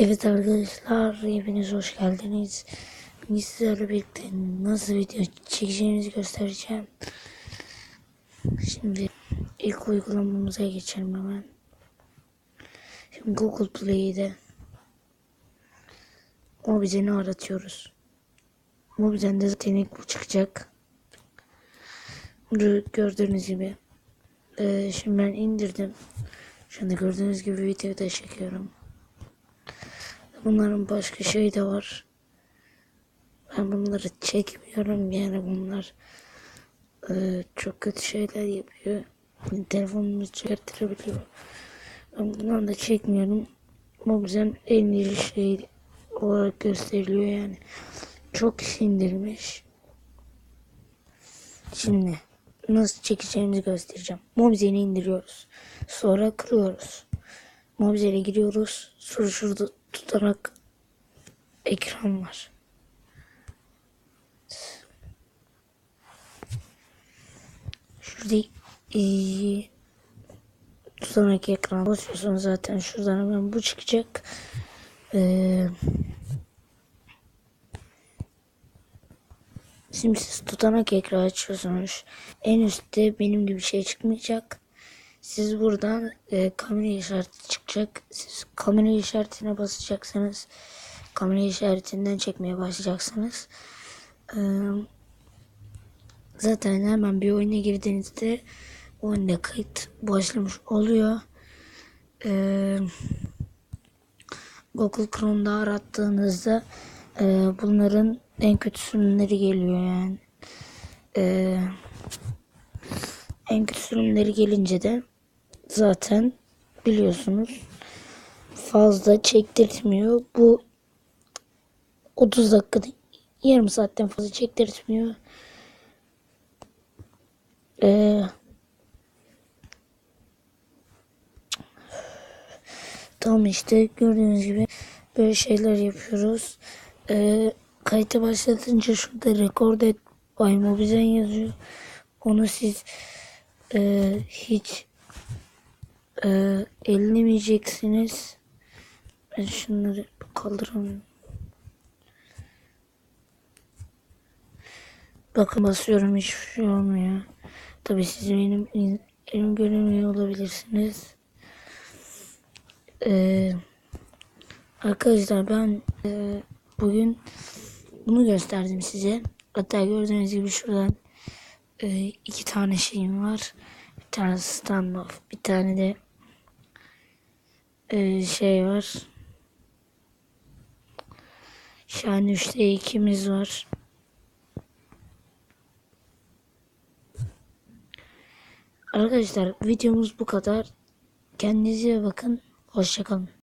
Evet arkadaşlar hepiniz hoş geldiniz. Bugün sizlerle birlikte nasıl video çekeceğimizi göstereceğim. Şimdi ilk uygulamamıza geçelim hemen. Şimdi Google Play'de Mobizen'i aratıyoruz. Mobizen'de zaten ilk bu çıkacak. Gördüğünüz gibi. Ee, şimdi ben indirdim. Şimdi gördüğünüz gibi videoyu da çekiyorum. Bunların başka şey de var. Ben bunları çekmiyorum yani bunlar e, çok kötü şeyler yapıyor. Yani telefonumu çökerttirebiliyor. Ben bunları da çekmiyorum. Bu bizim en iyi şey olarak gösteriliyor yani. Çok kişi indirmiş. Şimdi nasıl çekeceğimizi göstereceğim. Mobizen'i indiriyoruz. Sonra kırıyoruz. Mobizen'e giriyoruz. Sonra şurada tutarak ekran var. Şurada e, tutarak ekran basıyorsun zaten şuradan hemen bu çıkacak. Eee Şimdi siz tutanak ekran açıyorsunuz. En üstte benim gibi şey çıkmayacak. Siz buradan e, kamera işareti çıkacak. Siz kamera işaretine basacaksınız. Kamera işaretinden çekmeye başlayacaksınız. E, zaten hemen bir oyuna girdiğinizde oyunda kayıt başlamış oluyor. E, Google Chrome'da arattığınızda e, bunların en kötü sürümleri geliyor yani. E, en kötü sürümleri gelince de zaten biliyorsunuz fazla çektirtmiyor. Bu 30 dakikada yarım saatten fazla çektirtmiyor. Ee, tamam işte gördüğünüz gibi böyle şeyler yapıyoruz. Ee, kayıtı başlatınca şurada record et by Mobizen yazıyor. Onu siz e, hiç e, ellemeyeceksiniz. Ben şunları kaldıramıyorum. Bakın basıyorum hiçbir şey olmuyor. Tabi siz benim elim göremiyor olabilirsiniz. Ee, arkadaşlar ben e, bugün bunu gösterdim size. Hatta gördüğünüz gibi şuradan e, iki tane şeyim var. Bir tane standoff, bir tane de e, şey var. Şahane 3'te ikimiz var. Arkadaşlar videomuz bu kadar. Kendinize bakın. Hoşçakalın.